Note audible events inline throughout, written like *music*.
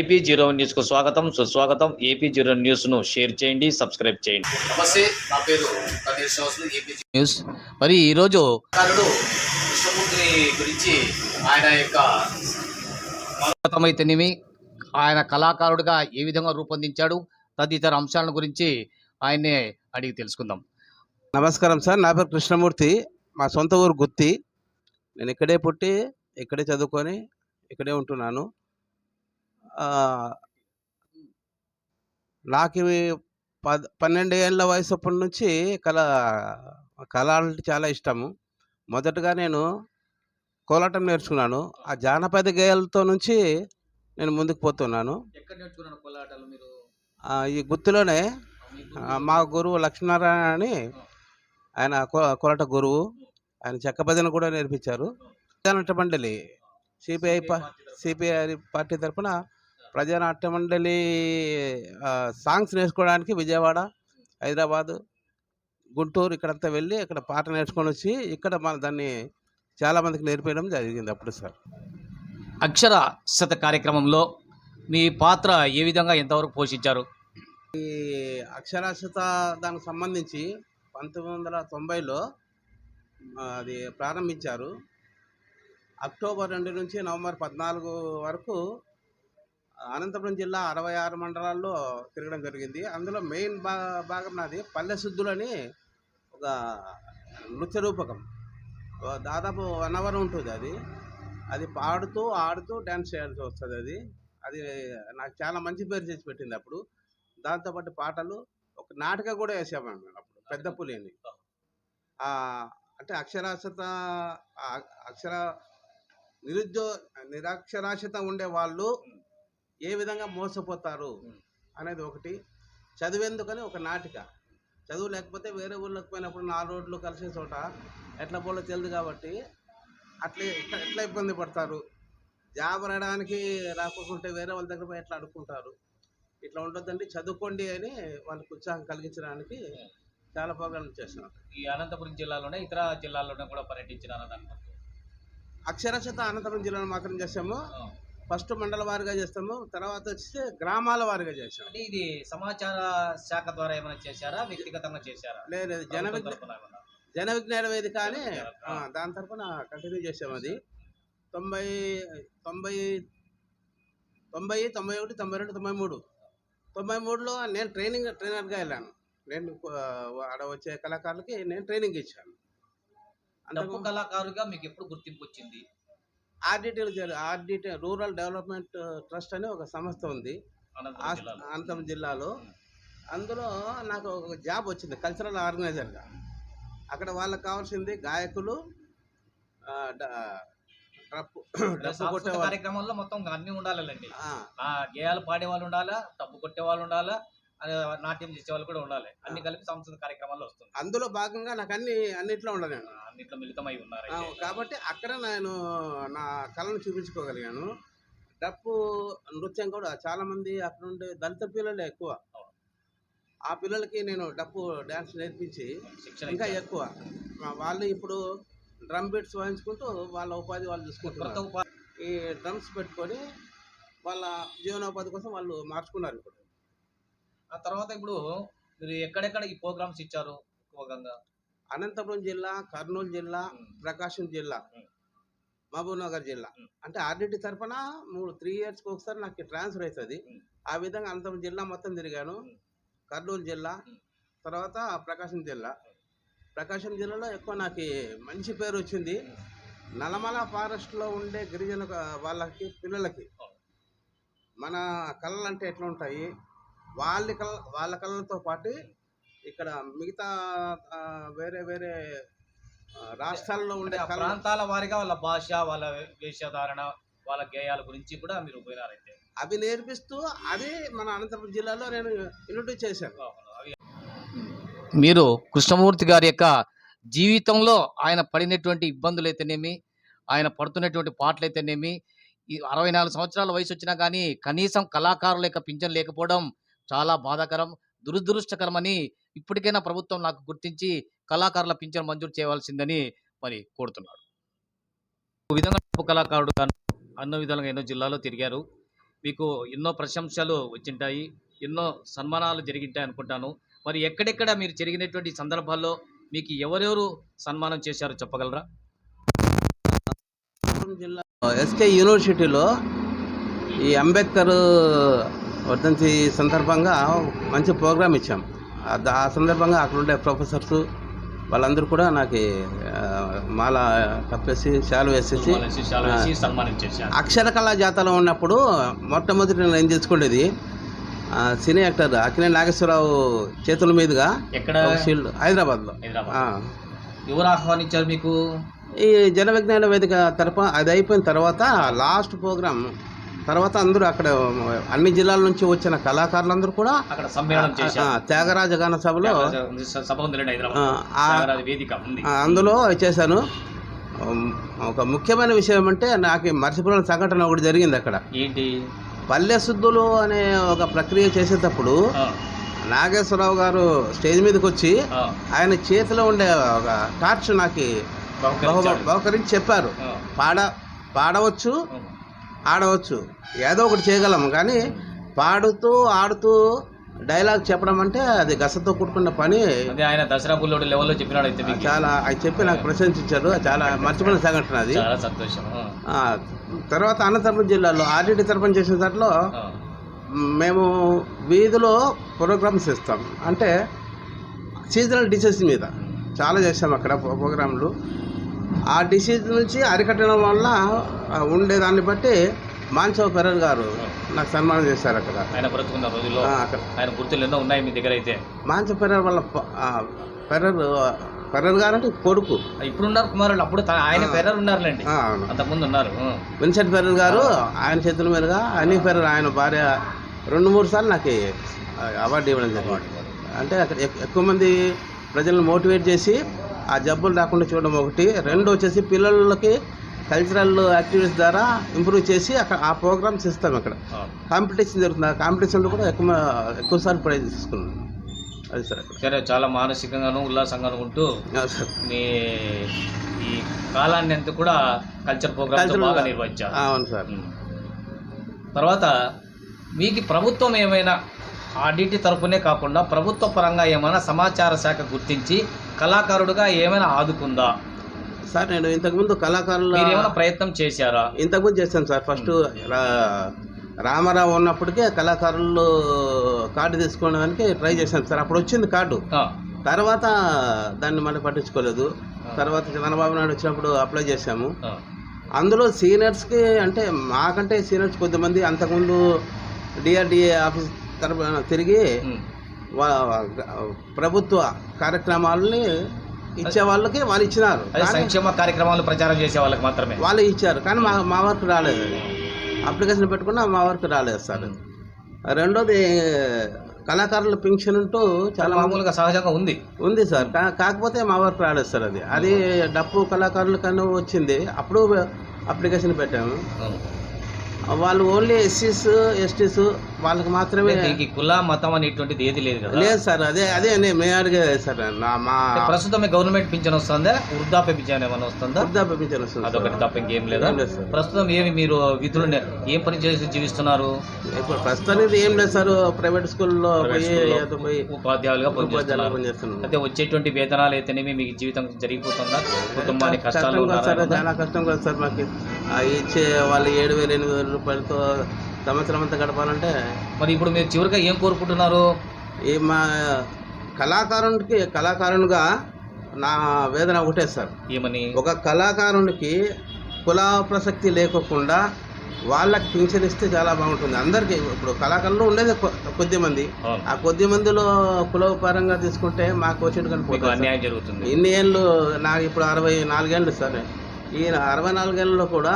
AP zero న్యూస్కు స్వాగతం. సుస్వాగతం. ఏపీ జీరో న్యూస్ను షేర్ చేయండి సబ్స్క్రైబ్ చేయండి. నమస్తే నా పేరు ఏపీ న్యూస్. మరి ఈరోజు కృష్ణమూర్తిని గురించి ఆయన యొక్క స్వాగతమైతేనేమి ఆయన కళాకారుడిగా ఏ విధంగా రూపొందించాడు తదితర అంశాల గురించి ఆయన్నే అడిగి తెలుసుకుందాం. నమస్కారం సార్ నా పేరు కృష్ణమూర్తి మా సొంత ఊరు గుత్తి. నేను ఇక్కడే పుట్టి ఇక్కడే చదువుకొని ఇక్కడే ఉంటున్నాను. నాకు పద్ పన్నెండు ఏళ్ళ వయసు అప్పటి నుంచి కళ కళ అంటే చాలా ఇష్టము. మొదటగా నేను కోలాటం నేర్చుకున్నాను. ఆ జానపద గేయాలతో నుంచి నేను ముందుకు పోతున్నాను. ఈ గుత్తిలోనే ఆ, మా గురువు లక్ష్మీనారాయణ అని ఆయన కోలాట గురువు. ఆయన చెక్క భజన కూడా నేర్పించారు. మండలి సిపిఐ సిపిఐ పార్టీ తరఫున ప్రజానాట్య మండలి సాంగ్స్ నేర్చుకోవడానికి విజయవాడ హైదరాబాద్ గుంటూరు ఇక్కడంతా వెళ్ళి ఇక్కడ పాట నేర్చుకొని వచ్చి ఇక్కడ మన దాన్ని చాలా మందికి నేర్పించడం జరిగింది అప్పుడు సార్. అక్షరాస్యత కార్యక్రమంలో మీ పాత్ర ఏ విధంగా ఎంతవరకు పోషించారు? ఈ అక్షరాస్యత దానికి సంబంధించి పంతొమ్మిది వందల తొంభైలో అది ప్రారంభించారు. అక్టోబర్ రెండు నుంచి నవంబర్ పద్నాలుగు వరకు అనంతపురం జిల్లా అరవై ఆరు మండలాల్లో తిరగడం జరిగింది. అందులో మెయిన్ భా భాగం నాది పల్లె శుద్ధులని ఒక నృత్య రూపకం. దాదాపు వన్ అవర్ ఉంటుంది అది. అది పాడుతూ ఆడుతూ డ్యాన్స్ చేయాల్సి వస్తుంది అది. అది నాకు చాలా మంచి పేరు చేసి పెట్టింది అప్పుడు. దాంతోపాటు పాటలు ఒక నాటకం కూడా వేసాము మేము అప్పుడు పెద్ద పులిని. అంటే అక్షరాస్యత అక్షర నిరుద్యో నిరక్షరాస్యత ఉండే వాళ్ళు ఏ విధంగా మోసపోతారు అనేది ఒకటి. చదివేందుకని ఒక నాటిక. చదువు లేకపోతే వేరే ఊళ్ళకి పోయినప్పుడు నాలుగు రోడ్లు కలిసే చోట ఎట్లా పోలో తెలియదు కాబట్టి అట్లే ఎట్లా ఇబ్బంది పడతారు. జాబ్ రావడానికి రాకుంటే వేరే వాళ్ళ దగ్గర పోయి ఎట్లా అడుక్కుంటారు? ఇట్లా ఉండొద్దండి. చదువుకోండి అని వాళ్ళకి ఉత్సాహం కలిగించడానికి చాలా ప్రోగ్రాంలు చేస్తున్నాం ఈ అనంతపురం జిల్లాలోనే ఇతర జిల్లాల్లోనే కూడా పర్యటించినారు దాని అక్షరాస్యత అనంతపురం జిల్లాలో మాత్రం చేస్తాము ఫస్ట్ మండల వారిగా చేస్తాము తర్వాత వచ్చి గ్రామాల వారిగా చేస్తాము అంటే ఇది సమాచార శాఖ ద్వారా ఏమైనా చేశారా? వ్యక్తిగతంగా చేశారా? లేదు జన? జన విజ్ఞాన వేదిక అని దాని తరఫున కంటిన్యూ చేసాము అది. తొంభై తొంభై తొంభై తొంభై ఒకటి తొంభై రెండు తొంభై మూడు. తొంభై మూడులో నేను ట్రైనింగ్ ట్రైనర్గా వెళ్ళాను. నేను ఆడ వచ్చే కళాకారులకి నేను ట్రైనింగ్ ఇచ్చాను. డప్పు కళాకారుగా మీకు ఎప్పుడు గుర్తింపు వచ్చింది? RDT RDT rural development trust అని ఒక సంస్థ ఉంది. అనంతపురం జిల్లాలో. అందులో నాకు ఒక జాబ్ వచ్చింది కల్చరల్ ఆర్గనైజర్గా. అక్కడ వాళ్ళకి కావాల్సింది గాయకులు డప్పు *coughs* డప్పు కొట్టేవాళ్ళు. కార్యక్రమంలో మొత్తం అన్ని ఉండాలండి గేయాలు పాడే వాళ్ళు ఉండాలా డబ్బు కొట్టే వాళ్ళు ఉండాలా నాట్యం చేసే వాళ్ళు కూడా ఉండాలి. అన్ని కలిపి సాంస్కృతిక కార్యక్రమాల్లో వస్తుంది. అందులో భాగంగా నాకు అన్ని అన్నిట్లో ఉండను ఆ, అన్నిట్లో మిళితమై ఉన్నారు. కాబట్టి అక్కడ నేను నా కళను చూపించుకోగలిగాను. డప్పు నృత్యం కూడా చాలా మంది అక్కడ ఉండే దళిత పిల్లలే ఎక్కువ. ఆ పిల్లలకి నేను డప్పు డ్యాన్స్ నేర్పించి ఇంకా. ఎక్కువ. వాళ్ళు ఇప్పుడు డ్రమ్ బీట్స్ వాయించుకుంటూ వాళ్ళ ఉపాధి వాళ్ళు ఉపాధి. ఈ డ్రమ్స్ పెట్టుకొని వాళ్ళ జీవనోపాధి కోసం వాళ్ళు మార్చుకున్నారు ఇప్పుడు. ఆ తర్వాత ఇప్పుడు మీరు ఎక్కడెక్కడ ఈ ప్రోగ్రామ్స్ ఇచ్చారు ఎక్కువగా అనంతపురం జిల్లా కర్నూలు జిల్లా. ప్రకాశం జిల్లా ఉమ్. మహబూబ్ నగర్ జిల్లా. అంటే ఆర్డిటి తరఫున మూడు త్రీ ఇయర్స్కి ఒకసారి నాకు ట్రాన్స్ఫర్ అవుతుంది. ఆ విధంగా అనంతపురం జిల్లా మొత్తం తిరిగాను. కర్నూలు జిల్లా. తర్వాత ప్రకాశం జిల్లా ప్రకాశం జిల్లాలో ఎక్కువ నాకు మంచి పేరు వచ్చింది నల్లమల ఫారెస్ట్లో ఉండే గిరిజన వాళ్ళకి పిల్లలకి మన కళలు అంటే ఎట్లా ఉంటాయి వాళ్ళ కళ వాళ్ళ కళలతో పాటు ఇక్కడ మిగతా వేరే వేరే రాష్ట్రాల్లో ఉండే ప్రాంతాల వారిగా వాళ్ళ భాష వాళ్ళ వేషధారణ వాళ్ళ గేయాల గురించి కూడా మీరు పోయినారైతే. అవి నేర్పిస్తూ అది మన అనంతపురం జిల్లాలో నేను ఇంట్రొడ్యూస్ చేశాను. మీరు కృష్ణమూర్తి గారి యొక్క జీవితంలో ఆయన పడినటువంటి ఇబ్బందులు అయితేనేమి ఆయన పడుతున్నటువంటి పాటలు అయితేనేమి ఈ అరవై నాలుగు సంవత్సరాల వయసు వచ్చినా కానీ కనీసం కళాకారుల యొక్క పింఛన్ లేకపోవడం చాలా బాధాకరం దురదృష్టకరమని ఇప్పటికైనా ప్రభుత్వం నాకు గుర్తించి కళాకారుల పింఛను మంజూరు చేయవలసిందని మరి కోరుతున్నాడు. ఒక విధంగా కళాకారుడు అన్న విధాలుగా ఎన్నో జిల్లాలో తిరిగారు. మీకు ఎన్నో ప్రశంసలు వచ్చింటాయి ఎన్నో సన్మానాలు జరిగింటాయి అనుకుంటాను. మరి ఎక్కడెక్కడ మీరు జరిగినటువంటి సందర్భాల్లో మీకు ఎవరెవరు సన్మానం చేశారో చెప్పగలరా? జిల్లా ఎస్కే యూనివర్సిటీలో ఈ అంబేద్కర్ వర్ధంతి సందర్భంగా మంచి ప్రోగ్రామ్ ఇచ్చాం. ఆ సందర్భంగా అక్కడ ఉండే ప్రొఫెసర్స్ వాళ్ళందరూ కూడా నాకు మాల కప్పేసి శాలు వేసేసి అక్షర కళా జాతలో ఉన్నప్పుడు మొట్టమొదటి నేను ఏం తెలుసుకునేది సినీ యాక్టర్ అక్కినే నాగేశ్వరరావు చేతుల మీదుగా ఎక్కడ? షీల్డ్ హైదరాబాద్లో. ఎవరు ఆహ్వానించారు మీకు? ఈ జన విజ్ఞాన వేదిక తరఫు అది అయిపోయిన తర్వాత లాస్ట్ ప్రోగ్రామ్ తర్వాత అందరూ అక్కడ అన్ని జిల్లాల నుంచి వచ్చిన కళాకారులందరూ కూడా అక్కడ సమ్మేళనం త్యాగరాజ గాన సభలో అందులో చేశాను. ఒక ముఖ్యమైన విషయం ఏమంటే నాకు మర్చిపోయిన సంఘటన ఒకటి జరిగింది అక్కడ. ఏంటి? పల్లె శుద్ధులు అనే ఒక ప్రక్రియ చేసేటప్పుడు నాగేశ్వరరావు గారు స్టేజ్ మీదకి వచ్చి ఆయన చేతిలో ఉండే ఒక టార్చ్ నాకు. బహుకరించి చెప్పారు. పాడ పాడవచ్చు. ఆడవచ్చు. ఏదో ఒకటి చేయగలం కానీ పాడుతూ ఆడుతూ డైలాగ్ చెప్పడం అంటే అది గసతో కూడుకున్న పని. ఆయన దసరా బుల్లోడు లెవెల్లో చెప్పినాడు అయితే చాలా అది చెప్పి నాకు ప్రశంసించారు. చాలా మర్చిపోయిన సంఘటన అది. చాలా సంతోషం. తర్వాత అనంతపురం జిల్లాలో ఆర్టీటీ తరపున చేసిన దాంట్లో మేము వీధిలో ప్రోగ్రామ్స్ ఇస్తాం అంటే సీజనల్ డిసీజ్ మీద. చాలా చేస్తాం అక్కడ ప్రో- ప్రోగ్రాంలు ఆ డిసీజ్ నుంచి అరికట్టడం వల్ల ఆ, ఉండేదాన్ని బట్టి మాన్సవ్ పెరర్ గారు నాకు సన్మానం చేశారు అక్కడ. ఆయన బ్రతుకున్న రోజుల్లో అక్కడ. ఆయన గుర్తులు ఎన్నో ఉన్నాయి మీ దగ్గర అయితే? మాన్సవ్ పెరర్ వాళ్ళ పెరర్ పెరర్ గారు అంటే కొడుకు. ఇప్పుడు ఉన్నారు కుమారులు అప్పుడు ఆయన పెర్రర్ ఉన్నారులేండి. అంతకుముందు ఉన్నారు. విన్సెంట్ పెరర్ గారు ఆయన చేతుల మీదుగా అనీ పెరర్ ఆయన భార్య రెండు మూడు సార్లు నాకు అవార్డు ఇవ్వడం జరిగింది. అంటే అక్కడ ఎక్- ఎక్కువ మంది ప్రజలను మోటివేట్ చేసి ఆ జబ్బులు రాకుండా చూడడం ఒకటి. రెండు వచ్చేసి పిల్లలకి కల్చరల్ యాక్టివిటీస్ ద్వారా ఇంప్రూవ్ చేసి అక్కడ ఆ ప్రోగ్రామ్స్ ఇస్తాం అక్కడ. కాంపిటీషన్ జరుగుతుంది. ఆ కాంపిటీషన్లో కూడా ఎక్కువ ఎక్కువ సార్లు ప్రైజ్ తీసుకున్నాను అది సార్ సరే చాలా మానసికంగాను ఉల్లాసంగాను ఉంటూ మీ ఈ కాలాన్ని అంతా కూడా కల్చర్ Cultural బాగా నిర్వహించారు అవును సార్. తర్వాత మీకు ప్రభుత్వం ఏమైనా ఆడిటి తరపునే కాకుండా ప్రభుత్వ పరంగా ఏమైనా సమాచార శాఖ గుర్తించి కళాకారుడుగా ఏమైనా ఆదుకుందా? సార్ నేను ఇంతకుముందు కళాకారుల ఏమైనా ప్రయత్నం చేశారా? ఇంతకుముందు చేశాను సార్. ఫస్ట్ రామారావు ఉన్నప్పటికే కళాకారులు కార్డు తీసుకోవడానికి ట్రై చేశాను సార్. అప్పుడు వచ్చింది కార్డు. తర్వాత దాన్ని మళ్ళీ పట్టించుకోలేదు. తర్వాత చంద్రబాబు నాయుడు వచ్చినప్పుడు అప్లై చేశాము. అందులో సీనియర్స్కి అంటే మాకంటే సీనియర్స్ కొద్దిమంది అంతకుముందు డిఆర్డిఏ ఆఫీస్ తరపున తిరిగి ప్రభుత్వ కార్యక్రమాలని ఇచ్చే వాళ్ళకి వాళ్ళు ఇచ్చినారు. సంక్షేమ కార్యక్రమాలు ప్రచారం చేసే వాళ్ళకి మాత్రమే. వాళ్ళు ఇచ్చారు. కానీ మా మా వరకు రాలేదు. అప్లికేషన్ పెట్టుకున్నా మా వరకు రాలేదు సార్. రెండోది కళాకారుల పెన్షన్ అంటూ చాలా మామూలుగా సహజంగా ఉంది. ఉంది సార్. కాకపోతే మా వరకు రాలేదు సార్ అది. అది డప్పు కళాకారులకన్నా వచ్చింది. అప్పుడు అప్లికేషన్ పెట్టాము. వాళ్ళు ఓన్లీ ఎస్సీస్ ఎస్టీస్ వాళ్ళకి మాత్రమే దీనికి కుల మతం అనేటువంటిది ఏది లేదు కదా? లేదు సార్ అదే అదే నేను మేము అడిగేది సార్. నా మా ప్రస్తుతం గవర్నమెంట్ పింఛన్ వస్తుందా? వృద్ధాప్య పింఛన్ ఏమైనా వస్తుందా? వృద్ధాప్య పింఛన్ వస్తుంది. అదొకటి తప్ప ఇంకేం లేదా. ప్రస్తుతం ఏమి మీరు విధులు ఏం పని చేసి జీవిస్తున్నారు? ఇప్పుడు ప్రస్తుతానికి ఏం లేదు సార్ ప్రైవేట్ స్కూల్లో పోయి ఉపాధ్యాయులుగా పనిచేస్తున్నారు అయితే వచ్చేటువంటి వేతనాలు అయితేనేమి మీకు జీవితం జరిగిపోతుందా? కుటుంబానికి కష్టాలు? చాలా కష్టం కాదు సార్ మాకు. ఇచ్చే వాళ్ళు ఏడు వేలు ఎనిమిది వేల రూపాయలతో సంవత్సరం అంతా గడపాలంటే మరి ఇప్పుడు మీరు చివరిగా ఏం కోరుకుంటున్నారు? ఈ మా కళాకారునికి కళాకారునిగా నా వేదన ఒకటే సార్. ఏమని? ఒక కళాకారునికి కుల ప్రసక్తి లేకోకుండా వాళ్ళకి పింఛన్ ఇస్తే చాలా బాగుంటుంది. అందరికీ ఇప్పుడు కళాకారులు ఉండేది కొద్ది మంది. ఆ కొద్ది మందిలో కులపరంగా తీసుకుంటే మాకు వచ్చేటి సార్. అన్యాయం జరుగుతుంది. ఇన్ని ఏళ్ళు నాకు ఇప్పుడు అరవై నాలుగేళ్ళు సార్. ఈయన అరవై నాలుగేళ్ళలో కూడా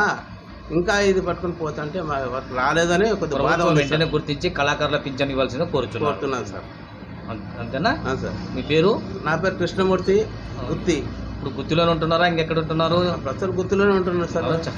ఇంకా ఇది పట్టుకుని పోతుంటే మా వర్క్ రాలేదని కొద్దిగా బాధ ప్రభుత్వం ఉంది సార్. వెంటనే గుర్తించి కళాకారుల పింఛన్ ఇవ్వాల్సిందిగా కోరుచున్నారు కోరుతున్నాను సార్. అంతేనా? ఆ, సార్. మీ పేరు? నా పేరు కృష్ణమూర్తి గుత్తి. ఇప్పుడు గుత్తిలోనే ఉంటున్నారా? ఇంకెక్కడ ఉంటున్నారు? ప్రస్తుతం గుత్తిలోనే ఉంటున్నాను సార్. అవునా?